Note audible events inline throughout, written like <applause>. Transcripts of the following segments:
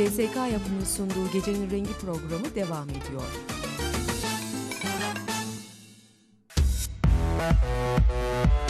CSK yapımının sunduğu Gecenin Rengi programı devam ediyor. Ardını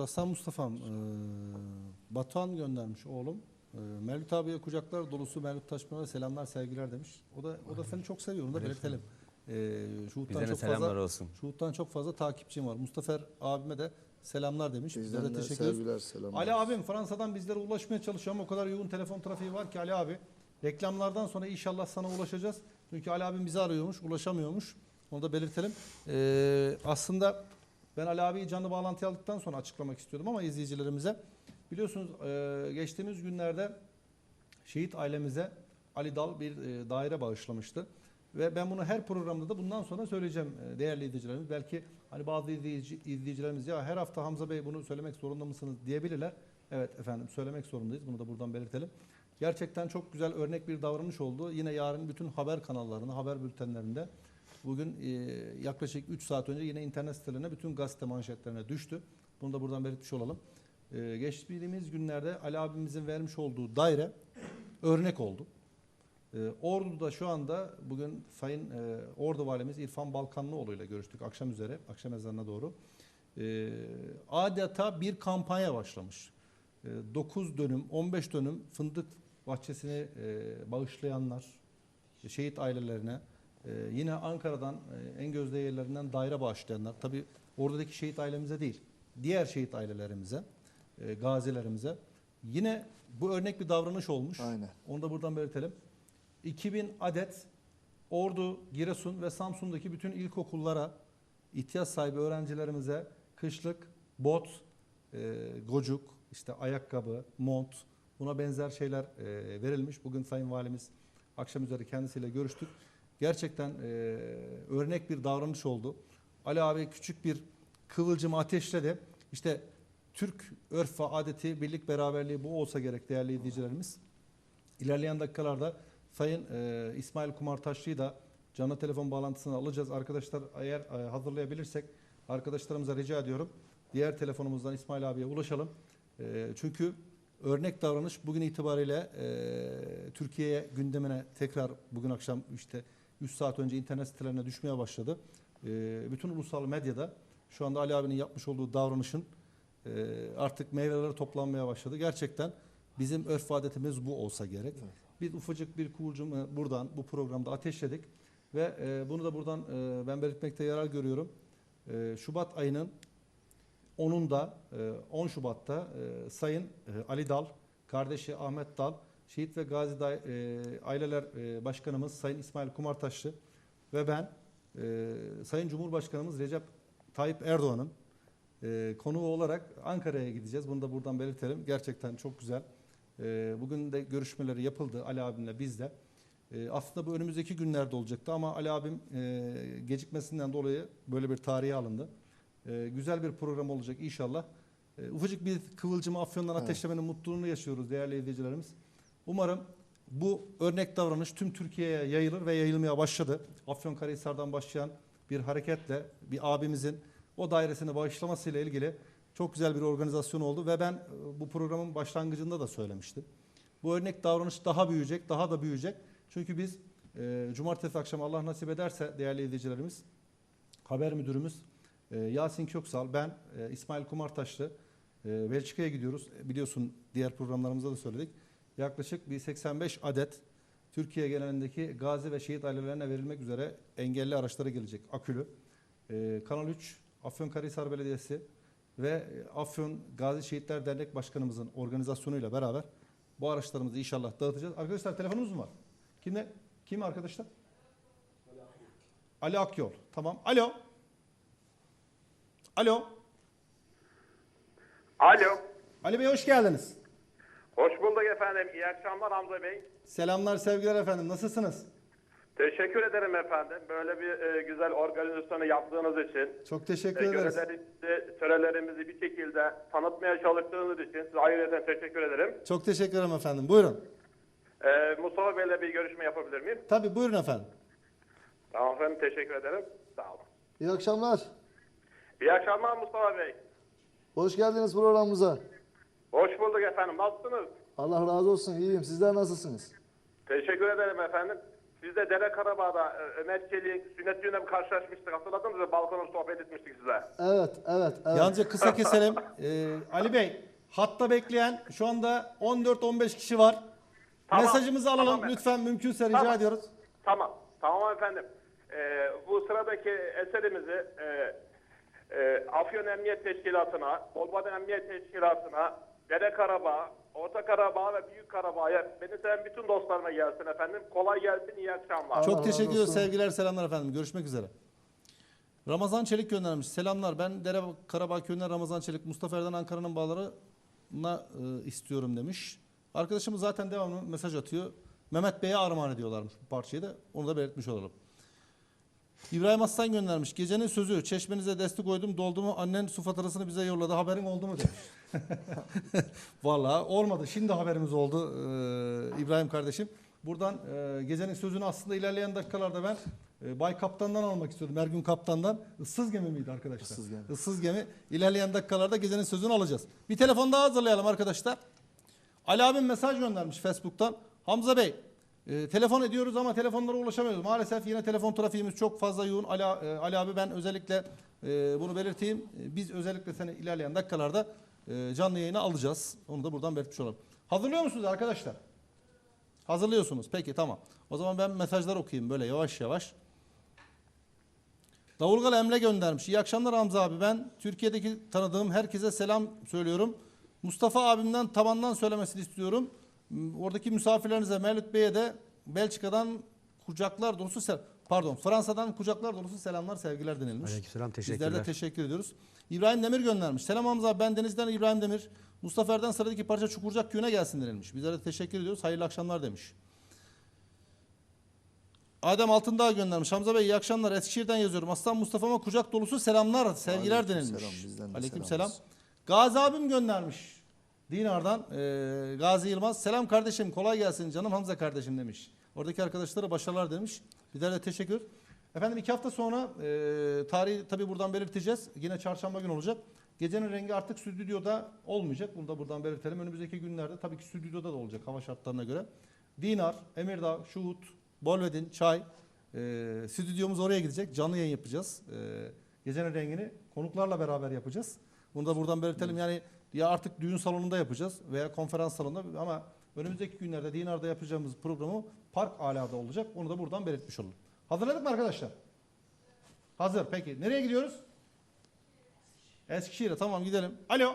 Hasan Mustafa'm, e, Batuhan göndermiş oğlum. E, Mevlüt abiye kucaklar dolusu Mevlüt Taşpınar'a selamlar sevgiler demiş. O da o da seni çok seviyor onu da belirtelim. E, Şuhut'tan Bize de çok selamlar fazla olsun. Şuhut'tan çok fazla takipçim var. Mustafa abime de selamlar demiş. Bize de Bizden de teşekkür sevgiler, selamlar. Ali abim Fransa'dan bizlere ulaşmaya çalışıyor ama o kadar yoğun telefon trafiği var ki Ali abi. Reklamlardan sonra inşallah sana ulaşacağız. Çünkü Ali abim bizi arıyormuş, ulaşamıyormuş. Onu da belirtelim. Ee, aslında ben Ali canlı bağlantıya aldıktan sonra açıklamak istiyordum ama izleyicilerimize. Biliyorsunuz e, geçtiğimiz günlerde şehit ailemize Ali Dal bir e, daire bağışlamıştı. Ve ben bunu her programda da bundan sonra söyleyeceğim e, değerli izleyicilerimiz. Belki hani bazı izleyici, izleyicilerimiz ya her hafta Hamza Bey bunu söylemek zorunda mısınız diyebilirler. Evet efendim söylemek zorundayız. Bunu da buradan belirtelim. Gerçekten çok güzel örnek bir davranış oldu. Yine yarın bütün haber kanallarında, haber bültenlerinde bugün e, yaklaşık 3 saat önce yine internet sitelerine bütün gazete manşetlerine düştü. Bunu da buradan belirtmiş olalım. E, geçtiğimiz günlerde Ali abimizin vermiş olduğu daire örnek oldu. Ee, Ordu'da şu anda bugün Sayın e, Ordu Valimiz İrfan Balkanlıoğlu ile görüştük akşam üzere, akşam ezanına doğru. Ee, adeta bir kampanya başlamış. Ee, 9 dönüm, 15 dönüm fındık bahçesini e, bağışlayanlar, şehit ailelerine, e, yine Ankara'dan e, en gözde yerlerinden daire bağışlayanlar, tabi oradaki şehit ailemize değil, diğer şehit ailelerimize, e, gazilerimize. Yine bu örnek bir davranış olmuş. Aynen. Onu da buradan belirtelim. 2000 adet Ordu, Giresun ve Samsun'daki bütün ilkokullara ihtiyaç sahibi öğrencilerimize kışlık bot, e, gocuk, işte ayakkabı, mont buna benzer şeyler e, verilmiş. Bugün Sayın Valimiz akşam üzeri kendisiyle görüştük. Gerçekten e, örnek bir davranış oldu. Ali abi küçük bir kıvılcımı ateşledi. İşte Türk örf ve adeti, birlik beraberliği bu olsa gerek değerli izleyicilerimiz. İlerleyen dakikalarda Sayın e, İsmail Kumartaşlı'yı da canlı telefon bağlantısına alacağız. Arkadaşlar eğer e, hazırlayabilirsek arkadaşlarımıza rica ediyorum. Diğer telefonumuzdan İsmail abiye ulaşalım. E, çünkü örnek davranış bugün itibariyle e, Türkiye'ye gündemine tekrar bugün akşam işte 3 saat önce internet sitelerine düşmeye başladı. E, bütün ulusal medyada şu anda Ali abinin yapmış olduğu davranışın e, artık meyveleri toplanmaya başladı. Gerçekten bizim örf adetimiz bu olsa gerek. Biz ufacık bir kıvılcımı buradan bu programda ateşledik ve e, bunu da buradan e, ben belirtmekte yarar görüyorum. E, Şubat ayının 10'unda e, 10 Şubat'ta e, Sayın e, Ali Dal, kardeşi Ahmet Dal, Şehit ve Gazi Day- e, Aileler e, Başkanımız Sayın İsmail Kumartaşlı ve ben e, Sayın Cumhurbaşkanımız Recep Tayyip Erdoğan'ın e, konuğu olarak Ankara'ya gideceğiz. Bunu da buradan belirtelim. Gerçekten çok güzel. E, bugün de görüşmeleri yapıldı Ali abimle bizle. E, aslında bu önümüzdeki günlerde olacaktı ama Ali abim e, gecikmesinden dolayı böyle bir tarihe alındı. E, güzel bir program olacak inşallah. E, ufacık bir kıvılcımı Afyon'dan Evet. ateşlemenin mutluluğunu yaşıyoruz değerli izleyicilerimiz. Umarım bu örnek davranış tüm Türkiye'ye yayılır ve yayılmaya başladı. Afyonkarahisar'dan başlayan bir hareketle bir abimizin o dairesini bağışlamasıyla ilgili çok güzel bir organizasyon oldu ve ben e, bu programın başlangıcında da söylemiştim. Bu örnek davranış daha büyüyecek, daha da büyüyecek. Çünkü biz e, cumartesi akşamı Allah nasip ederse değerli izleyicilerimiz haber müdürümüz e, Yasin Köksal, ben e, İsmail Kumartaşlı e, Belçika'ya gidiyoruz. E, Biliyorsun diğer programlarımızda da söyledik. Yaklaşık bir 85 adet Türkiye genelindeki gazi ve şehit ailelerine verilmek üzere engelli araçlara gelecek akülü. E, Kanal 3, Afyonkarahisar Belediyesi ve Afyon Gazi Şehitler Dernek Başkanımızın organizasyonuyla beraber bu araçlarımızı inşallah dağıtacağız. Arkadaşlar telefonumuz mu var? Kimle? Kim arkadaşlar? Ali Akyol. Tamam. Alo. Alo. Alo. Ali Bey hoş geldiniz. Hoş bulduk efendim. İyi akşamlar Hamza Bey. Selamlar sevgiler efendim. Nasılsınız? Teşekkür ederim efendim. Böyle bir e, güzel organizasyonu yaptığınız için. Çok teşekkür E, ederiz. törelerimizi bir şekilde tanıtmaya çalıştığınız için size ayrıca teşekkür ederim. Çok teşekkür ederim efendim. Buyurun. E, Mustafa Bey'le bir görüşme yapabilir miyim? Tabii buyurun efendim. Tamam efendim teşekkür ederim. Sağ olun. İyi akşamlar. İyi akşamlar Mustafa Bey. Hoş geldiniz programımıza. Hoş bulduk efendim. Nasılsınız? Allah razı olsun. İyiyim. Sizler nasılsınız? Teşekkür ederim efendim. Biz de Dere Karabağ'da e, Ömer Çelik'in sünnet düğününe karşılaşmıştık. Hatırladınız mı? Balkonda sohbet etmiştik size. Evet, evet, evet. Yalnızca kısa keselim. <laughs> Ee, Ali Bey, hatta bekleyen şu anda 14-15 kişi var. Tamam, Mesajımızı alalım tamam efendim. lütfen mümkünse rica Tamam. ediyoruz. Tamam. Tamam efendim. Ee, bu sıradaki eserimizi e, e, Afyon Emniyet Teşkilatı'na, Bolbada Emniyet Teşkilatı'na, Dere Karabağ, Orta Karabağ ve Büyük Karabağ'a beni seven bütün dostlarıma gelsin efendim. Kolay gelsin, iyi akşamlar. Çok teşekkür ediyoruz. Sevgiler, selamlar efendim. Görüşmek üzere. Ramazan Çelik göndermiş. Selamlar. Ben Dere Karabağ Köyü'nden Ramazan Çelik. Mustafa Erden Ankara'nın bağlarına e, istiyorum demiş. Arkadaşımız zaten devamlı mesaj atıyor. Mehmet Bey'e armağan ediyorlarmış bu parçayı da. Onu da belirtmiş olalım. İbrahim Aslan göndermiş. Gecenin sözü. Çeşmenize destek koydum. Doldu mu? Annen su faturasını bize yolladı. Haberin oldu mu demiş. <laughs> Vallahi olmadı. Şimdi haberimiz oldu ee, İbrahim kardeşim. Buradan e, gecenin sözünü aslında ilerleyen dakikalarda ben e, Bay Kaptan'dan almak istiyordum. Ergün Kaptan'dan. Issız gemi miydi arkadaşlar? Issız gemi. Issız gemi. İlerleyen dakikalarda gecenin sözünü alacağız. Bir telefon daha hazırlayalım arkadaşlar. Ali abim mesaj göndermiş Facebook'tan. Hamza Bey, e, telefon ediyoruz ama telefonlara ulaşamıyoruz. Maalesef yine telefon trafiğimiz çok fazla yoğun. Ali, e, Ali abi ben özellikle e, bunu belirteyim. E, biz özellikle seni ilerleyen dakikalarda e, canlı yayına alacağız. Onu da buradan belirtmiş olalım. Hazırlıyor musunuz arkadaşlar? Hazırlıyorsunuz. Peki tamam. O zaman ben mesajlar okuyayım böyle yavaş yavaş. Davulgal Emre göndermiş. İyi akşamlar Hamza abi. Ben Türkiye'deki tanıdığım herkese selam söylüyorum. Mustafa abimden tabandan söylemesini istiyorum. Oradaki misafirlerinize Mevlüt Bey'e de Belçika'dan kucaklar dolusu sel pardon Fransa'dan kucaklar dolusu selamlar sevgiler denilmiş. Aleykümselam, Bizler de teşekkürler. teşekkür ediyoruz. İbrahim Demir göndermiş. Selam Hamza ben Deniz'den İbrahim Demir. Mustafa Erden sıradaki parça Çukurcak köyüne gelsin denilmiş. Bizlere de teşekkür ediyoruz. Hayırlı akşamlar demiş. Adem Altındağ göndermiş. Hamza Bey iyi akşamlar. Eskişehir'den yazıyorum. Aslan Mustafa'ma kucak dolusu selamlar, sevgiler Aleyküm denilmiş. selam, bizden de Aleyküm selam selam. Gazi abim göndermiş. Dinar'dan eee, Gazi Yılmaz. Selam kardeşim kolay gelsin canım Hamza kardeşim demiş. Oradaki arkadaşlara başarılar demiş. Bizlere de teşekkür. Efendim iki hafta sonra eee tarihi tabii buradan belirteceğiz. Yine çarşamba günü olacak. Gecenin rengi artık stüdyoda olmayacak. Bunu da buradan belirtelim. Önümüzdeki günlerde tabii ki stüdyoda da olacak hava şartlarına göre. Dinar, Emirdağ, Şuhut, Bolvedin, Çay. Eee stüdyomuz oraya gidecek. Canlı yayın yapacağız. Eee gecenin rengini konuklarla beraber yapacağız. Bunu da buradan belirtelim. Yani ya artık düğün salonunda yapacağız veya konferans salonunda ama önümüzdeki günlerde Dinar'da yapacağımız programı Park Ala'da olacak. Onu da buradan belirtmiş olalım. Hazırladık mı arkadaşlar? Hazır. Peki. Nereye gidiyoruz? Eskişehir'e. Tamam gidelim. Alo.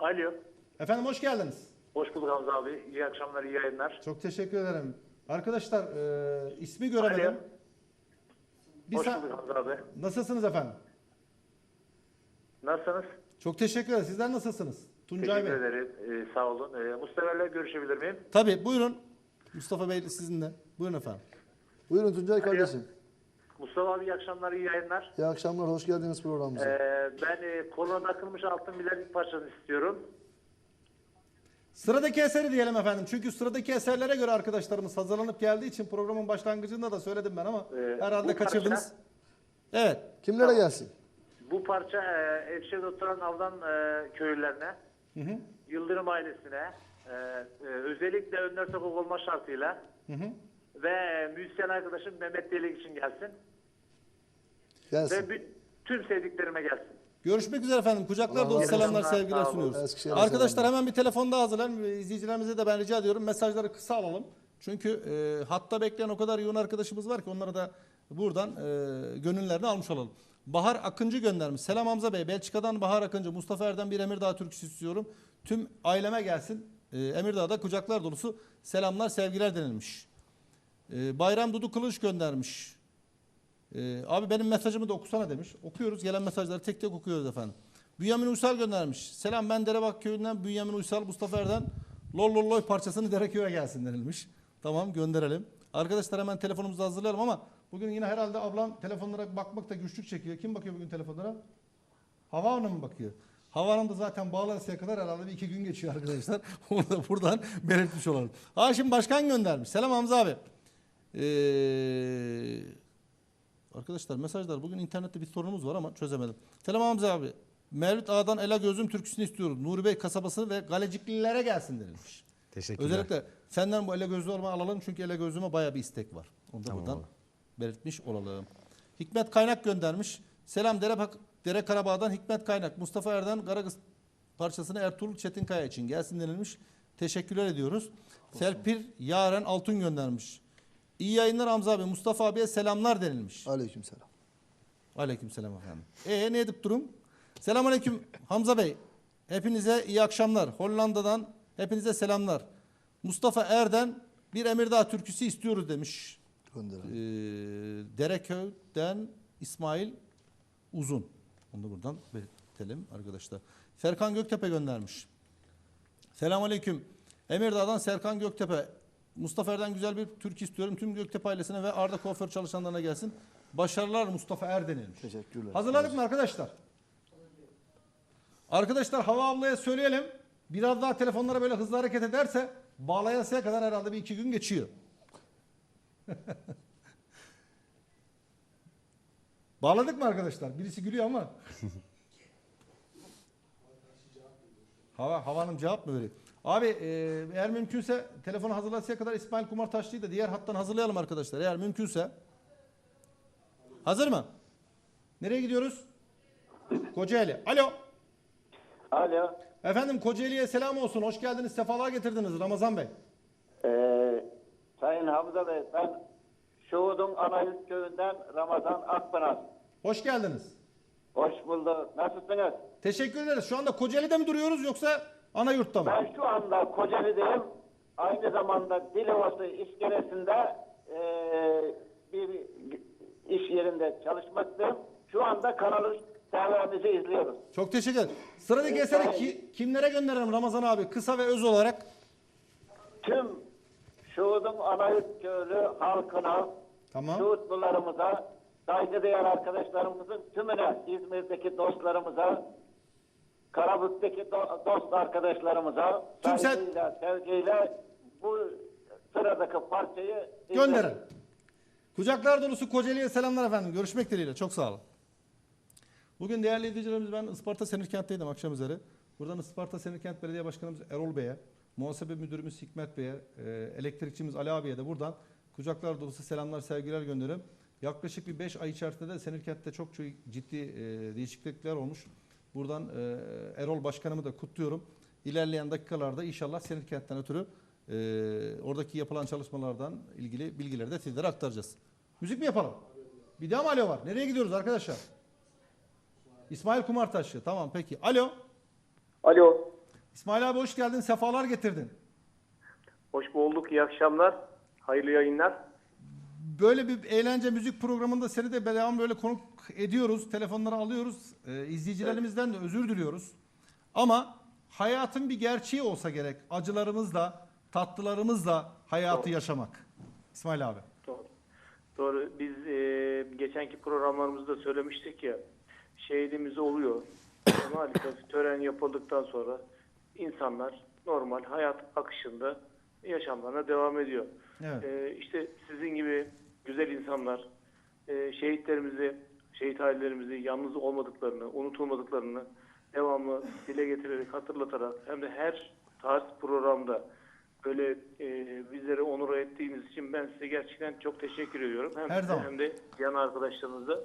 Alo. Efendim hoş geldiniz. Hoş bulduk Hamza abi. İyi akşamlar, iyi yayınlar. Çok teşekkür ederim. Arkadaşlar e, ismi göremedim. Alo. Bir Hoş bulduk Hamza abi. Nasılsınız efendim? Nasılsınız? Çok teşekkür ederim. Sizler nasılsınız? Tuncay Teşekkür Bey. ederim. Ee, sağ olun. Ee, Mustafa ile görüşebilir miyim? Tabii buyurun. Mustafa Bey sizinle. Buyurun efendim. Buyurun Tuncay kardeşim. Mustafa abi iyi akşamlar, iyi yayınlar. İyi akşamlar. Hoş geldiniz programımıza. Ee, ben e, koluna takılmış altın bileklik parçasını istiyorum. Sıradaki eseri diyelim efendim. Çünkü sıradaki eserlere göre arkadaşlarımız hazırlanıp geldiği için programın başlangıcında da söyledim ben ama Ee, herhalde bu kaçırdınız. parça- Evet. Kimlere gelsin? Bu parça e, Evşehir'de oturan Avdan e, köylülerine, Hı hı. Yıldırım ailesine, e, e, özellikle Önder Sokak olma şartıyla Hı hı. ve müzisyen arkadaşım Mehmet Delik için gelsin. Gelsin. Ve tüm sevdiklerime gelsin. Görüşmek üzere efendim. Kucaklar dolu selamlar, sevgiler sunuyoruz. Arkadaşlar hemen bir telefon daha hazırlayın. İzleyicilerimize de ben rica ediyorum. Mesajları kısa alalım. Çünkü e, hatta bekleyen o kadar yoğun arkadaşımız var ki onlara da buradan e, gönüllerini almış olalım. Bahar Akıncı göndermiş. Selam Hamza Bey. Belçika'dan Bahar Akıncı. Mustafa Erdem bir Emirdağ türküsü istiyorum. Tüm aileme gelsin. e, Emirdağ'da kucaklar dolusu selamlar sevgiler denilmiş. E, Bayram Dudu Kılıç göndermiş. E, abi benim mesajımı da okusana demiş. Okuyoruz gelen mesajları tek tek okuyoruz efendim. Bünyamin Uysal göndermiş. Selam ben Derebak köyünden Bünyamin Uysal Mustafa Erden. Lol lol loy parçasını Dereköy'e gelsin denilmiş. Tamam gönderelim. Arkadaşlar hemen telefonumuzu hazırlayalım ama bugün yine herhalde ablam telefonlara bakmakta güçlük çekiyor. Kim bakıyor bugün telefonlara? Hava Hanım mı bakıyor? Hava Hanım da zaten bağlanıncaya kadar herhalde bir iki gün geçiyor arkadaşlar. <laughs> Onu da buradan belirtmiş olalım. Haşim Başkan göndermiş. Selam Hamza abi. Ee, arkadaşlar mesajlar bugün internette bir sorunumuz var ama çözemedim. Selam Hamza abi. Mevlüt Ağa'dan Ela Gözüm türküsünü istiyorum. Nuri Bey kasabası ve Galeciklilere gelsin denilmiş. Teşekkürler. Özellikle senden bu ele gözlü olma alalım çünkü ele gözlüme baya bir istek var. Onu da Tamam buradan abi. Belirtmiş olalım. Hikmet Kaynak göndermiş. Selam Dere, Dere Karabağ'dan Hikmet Kaynak. Mustafa Erden Karagız parçasını Ertuğrul Çetinkaya için gelsin denilmiş. Teşekkürler ediyoruz. Serpil Yaren Altun göndermiş. İyi yayınlar Hamza abi. Mustafa abiye selamlar denilmiş. Aleyküm selam. Aleyküm selam efendim. Ee ne edip durum? Selamun aleyküm Hamza Bey. Hepinize iyi akşamlar. Hollanda'dan hepinize selamlar. Mustafa Erden bir Emirdağ türküsü istiyoruz demiş. Ee, Gönderelim. Dereköy'den İsmail Uzun. Onu da buradan belirtelim arkadaşlar. Serkan Göktepe göndermiş. Selamun aleyküm. Emirdağ'dan Serkan Göktepe. Mustafa Erden güzel bir türkü istiyorum. Tüm Göktepe ailesine ve Arda kuaför çalışanlarına gelsin. Başarılar Mustafa Erden'ilmiş. Teşekkürler. Hazırladık mı arkadaşlar? Arkadaşlar Hava ablaya söyleyelim. Biraz daha telefonlara böyle hızlı hareket ederse bağlayasıya kadar herhalde bir iki gün geçiyor. <laughs> Bağladık mı arkadaşlar? Birisi gülüyor ama. <laughs> Hava, havanın cevap mı veriyor? Abi e, eğer mümkünse telefonu hazırlasıya kadar İsmail Kumar Taşlı'yı da diğer hattan hazırlayalım arkadaşlar. Eğer mümkünse. Hazır mı? Nereye gidiyoruz? Kocaeli. Alo. Alo. Efendim Kocaeli'ye selam olsun. Hoş geldiniz. Sefalar getirdiniz Ramazan Bey. Sayın Hamza Bey ben Şuhud'un Anayurt köyünden Ramazan Akpınar. Hoş geldiniz. Hoş bulduk. Nasılsınız? Teşekkür ederiz. Şu anda Kocaeli'de mi duruyoruz yoksa ana yurtta mı? Ben şu anda Kocaeli'deyim. Aynı zamanda Dilovası iskelesinde eee, bir iş yerinde çalışmaktayım. Şu anda kanalı serverimizi izliyoruz. Çok teşekkür ederim. Sıradaki eseri ki, kimlere gönderelim Ramazan abi? Kısa ve öz olarak. Tüm Şuhud'un Anayurt köylü halkına, Tamam. Şuhudlularımıza, saygıdeğer arkadaşlarımızın tümüne, İzmir'deki dostlarımıza, Karabük'teki do- dost arkadaşlarımıza Tüm sen- saygıyla, sevgiyle bu sıradaki parçayı Gönderin. Kucaklar dolusu Kocaeli'ye selamlar efendim. Görüşmek dileğiyle. Çok sağ olun. Bugün değerli izleyicilerimiz ben Isparta Senirkent'teydim akşam üzeri. Buradan Isparta Senirkent Belediye Başkanımız Erol Bey'e, muhasebe müdürümüz Hikmet Bey'e, e, elektrikçimiz Ali abiye de buradan kucaklar dolusu selamlar, sevgiler gönderiyorum. Yaklaşık bir 5 ay içerisinde de Senirkent'te çok çok ciddi e, değişiklikler olmuş. Buradan e, Erol Başkanımı da kutluyorum. İlerleyen dakikalarda inşallah Senirkent'ten ötürü e, oradaki yapılan çalışmalardan ilgili bilgileri de sizlere aktaracağız. Müzik mi yapalım? Bir daha mı alo var? Nereye gidiyoruz arkadaşlar? İsmail Kumartaşlı. Tamam peki. Alo. Alo. İsmail abi hoş geldin. Sefalar getirdin. Hoş bulduk. İyi akşamlar. Hayırlı yayınlar. Böyle bir eğlence müzik programında seni de devam böyle konuk ediyoruz. Telefonları alıyoruz. Ee, izleyicilerimizden de özür diliyoruz. Ama hayatın bir gerçeği olsa gerek. Acılarımızla, tatlılarımızla hayatı yaşamak. İsmail abi. Doğru. Doğru. Biz e, geçenki programlarımızda söylemiştik ya şehidimiz oluyor. Maalesef <laughs> tören yapıldıktan sonra insanlar normal hayat akışında yaşamlarına devam ediyor. Evet. E, işte sizin gibi güzel insanlar e, şehitlerimizi, şehit ailelerimizi yalnız olmadıklarını, unutulmadıklarını devamlı dile getirerek, hatırlatarak hem de her tarz programda böyle e, bizleri onur ettiğiniz için ben size gerçekten çok teşekkür ediyorum. Hem Her size zaman. hem de yan arkadaşlarınıza,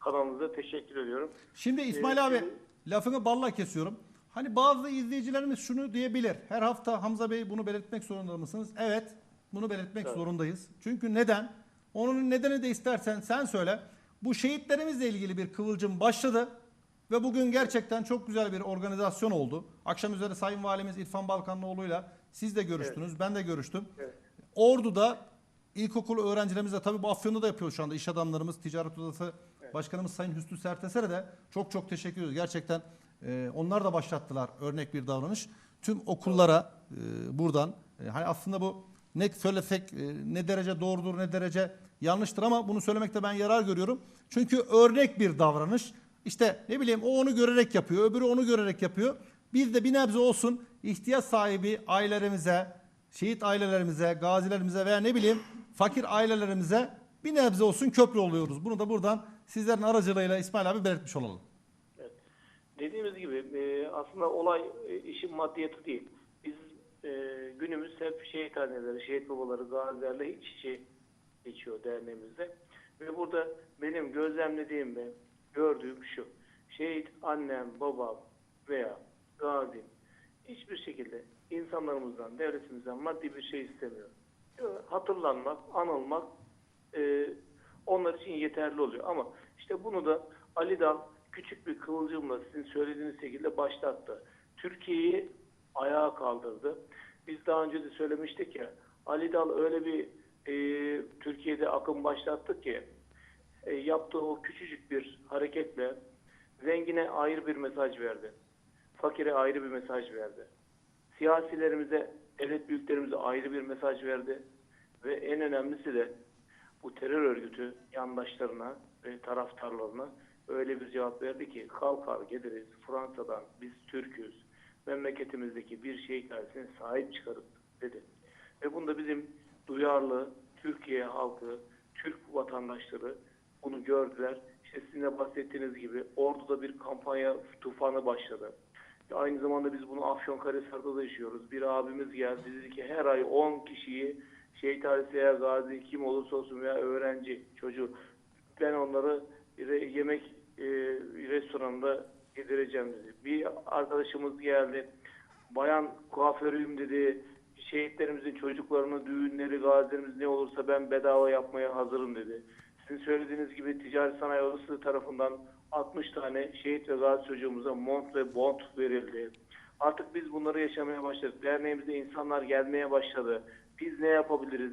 kanalınıza teşekkür ediyorum. Şimdi İsmail Ee, abi şimdi- lafını balla kesiyorum. Hani bazı izleyicilerimiz şunu diyebilir. Her hafta Hamza Bey bunu belirtmek zorunda mısınız? Evet. Bunu belirtmek zorundayız. Çünkü neden? Onun nedeni de istersen sen söyle. Bu şehitlerimizle ilgili bir kıvılcım başladı. Ve bugün gerçekten çok güzel bir organizasyon oldu. Akşam üzere Sayın Valimiz İrfan Balkanlıoğlu'yla Siz de görüştünüz, ben de görüştüm. Evet. Ordu'da ilkokul öğrencilerimiz de tabii bu Afyon'da da yapıyor şu anda iş adamlarımız, ticaret odası başkanımız Sayın Hüsnü Serteser'e de çok çok teşekkür ediyoruz. Gerçekten e, onlar da başlattılar örnek bir davranış. Tüm okullara e, buradan e, hani aslında bu ne söylesek e, ne derece doğrudur ne derece yanlıştır ama bunu söylemekte ben yarar görüyorum. Çünkü örnek bir davranış. İşte ne bileyim o onu görerek yapıyor, öbürü onu görerek yapıyor. Biz de bir nebze olsun ihtiyaç sahibi ailelerimize, şehit ailelerimize, gazilerimize veya ne bileyim fakir ailelerimize bir nebze olsun köprü oluyoruz. Bunu da buradan sizlerin aracılığıyla İsmail abi belirtmiş olalım. Dediğimiz gibi e, aslında olay e, işin maddiyatı değil. Biz e, günümüz hep şehit anneleri, şehit babaları, gazilerle iç içe geçiyor derneğimizde. Ve burada benim gözlemlediğim ve gördüğüm şu. Şehit annem, babam veya gazim hiçbir şekilde insanlarımızdan, devletimizden maddi bir şey istemiyor. Hatırlanmak, anılmak e, onlar için yeterli oluyor. Ama işte bunu da Ali Dal küçük bir kıvılcımla sizin söylediğiniz şekilde başlattı. Türkiye'yi ayağa kaldırdı. Biz daha önce de söylemiştik ya Ali Dal öyle bir e, Türkiye'de akım başlattı ki e, yaptığı o küçücük bir hareketle zengine ayrı bir mesaj verdi. Fakire ayrı bir mesaj verdi. Siyasilerimize, devlet büyüklerimize ayrı bir mesaj verdi. Ve en önemlisi de bu terör örgütü yandaşlarına ve taraftarlarına öyle bir cevap verdi ki kalkar geliriz Fransa'dan biz Türk'üz memleketimizdeki bir şehit ailesine sahip çıkarız dedi. Ve bunda bizim duyarlı Türkiye halkı, Türk vatandaşları bunu gördüler. İşte sizin de bahsettiğiniz gibi Ordu'da bir kampanya tufanı başladı. Ve Aynı zamanda biz bunu Afyonkarahisar'da da yaşıyoruz. Bir abimiz geldi dedi ki her ay 10 kişiyi şehit ailesi gazi kim olursa olsun veya öğrenci, çocuğu ben onları yemek e, restoranında yedireceğim dedi. Bir arkadaşımız geldi. Bayan kuaförüyüm dedi. Şehitlerimizin çocuklarını, düğünleri, gazilerimiz ne olursa ben bedava yapmaya hazırım dedi. Sizin söylediğiniz gibi Ticaret Sanayi Odası tarafından 60 tane şehit ve gazi çocuğumuza mont ve bont verildi. Artık biz bunları yaşamaya başladık. Derneğimize insanlar gelmeye başladı. Biz ne yapabiliriz?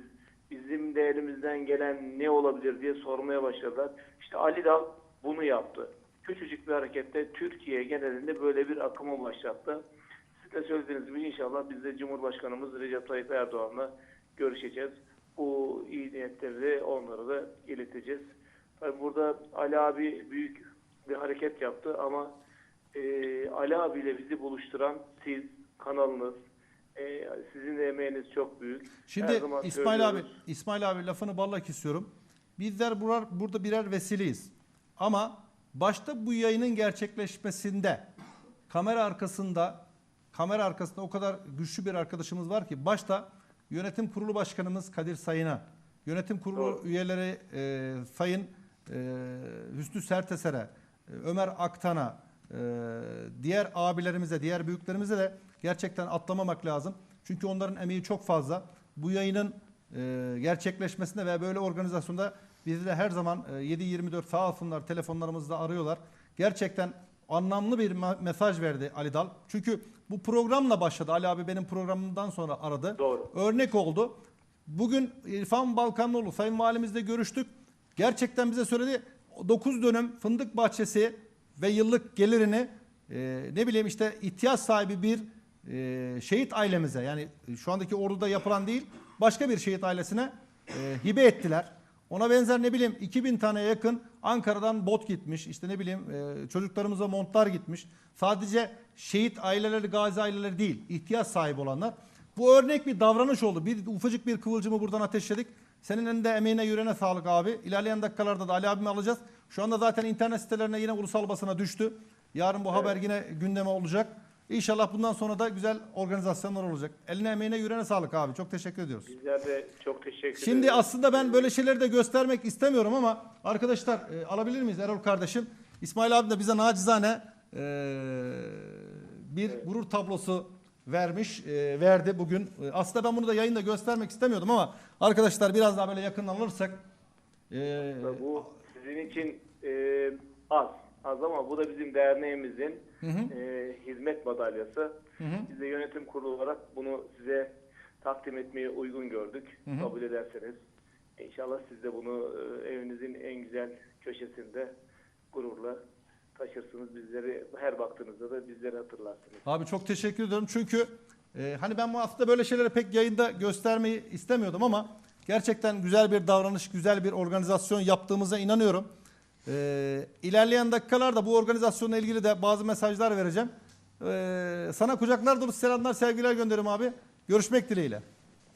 Bizim de elimizden gelen ne olabilir diye sormaya başladılar. İşte Ali Dal bunu yaptı. Küçücük bir harekette Türkiye genelinde böyle bir akımı başlattı. Siz de söylediğiniz gibi inşallah biz de Cumhurbaşkanımız Recep Tayyip Erdoğan'la görüşeceğiz. Bu iyi niyetleri onlara da ileteceğiz. Tabii burada Ali abi büyük bir hareket yaptı ama e, Ali abiyle bizi buluşturan siz, kanalınız, e, sizin de emeğiniz çok büyük. Şimdi İsmail abi, söylüyoruz. İsmail abi lafını ballak istiyorum. Bizler burar, burada birer vesileyiz. Ama başta bu yayının gerçekleşmesinde kamera arkasında kamera arkasında o kadar güçlü bir arkadaşımız var ki başta yönetim kurulu başkanımız Kadir Sayın'a, yönetim kurulu Doğru. üyeleri e, Sayın e, Hüsnü Serteser'e, e, Ömer Aktan'a, e, diğer abilerimize, diğer büyüklerimize de gerçekten atlamamak lazım. Çünkü onların emeği çok fazla. Bu yayının e, gerçekleşmesinde ve böyle organizasyonda bizi de her zaman e, 7-24 sağ olsunlar telefonlarımızda arıyorlar. Gerçekten anlamlı bir me- mesaj verdi Ali Dal. Çünkü bu programla başladı. Ali abi benim programımdan sonra aradı. Doğru. Örnek oldu. Bugün İrfan Balkanlıoğlu Sayın Valimizle görüştük. Gerçekten bize söyledi 9 dönüm fındık bahçesi ve yıllık gelirini e, ne bileyim işte ihtiyaç sahibi bir e, şehit ailemize yani şu andaki orduda yapılan değil başka bir şehit ailesine e, hibe ettiler. Ona benzer ne bileyim 2000 tane yakın Ankara'dan bot gitmiş. İşte ne bileyim e, çocuklarımıza montlar gitmiş. Sadece şehit aileleri, gazi aileleri değil, ihtiyaç sahibi olanlar. Bu örnek bir davranış oldu. Bir ufacık bir kıvılcımı buradan ateşledik. Senin de emeğine yüreğine sağlık abi. İlerleyen dakikalarda da Ali abimi alacağız. Şu anda zaten internet sitelerine yine ulusal basına düştü. Yarın bu haber yine gündeme olacak. İnşallah bundan sonra da güzel organizasyonlar olacak. Eline emeğine yüreğine sağlık abi. Çok teşekkür ediyoruz. Bizler de çok teşekkür Şimdi ederiz. aslında ben böyle şeyleri de göstermek istemiyorum ama arkadaşlar e, alabilir miyiz Erol kardeşim? İsmail abi de bize nacizane e, bir gurur tablosu vermiş, e, verdi bugün. E, aslında ben bunu da yayında göstermek istemiyordum ama arkadaşlar biraz daha böyle yakından alırsak e, Bu sizin için e, az az ama bu da bizim derneğimizin e, hizmet madalyası. Biz de yönetim kurulu olarak bunu size takdim etmeyi uygun gördük. Kabul ederseniz. İnşallah siz de bunu e, evinizin en güzel köşesinde gururla taşırsınız. Bizleri her baktığınızda da bizleri hatırlarsınız. Abi çok teşekkür ediyorum çünkü e, hani ben bu aslında böyle şeyleri pek yayında göstermeyi istemiyordum ama gerçekten güzel bir davranış, güzel bir organizasyon yaptığımıza inanıyorum. E, ilerleyen dakikalarda bu organizasyonla ilgili de bazı mesajlar vereceğim. E, sana kucaklar dolusu selamlar, sevgiler gönderiyorum abi. Görüşmek dileğiyle.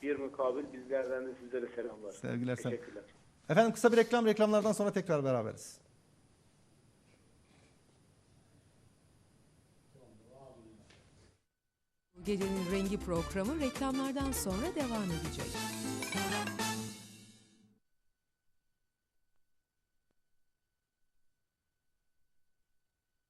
Bir mukabil bizlerden de sizlere selamlar. Sevgiler, sen- Teşekkürler. Efendim kısa bir reklam, reklamlardan sonra tekrar beraberiz. Gecenin Rengi programı reklamlardan sonra devam edecek.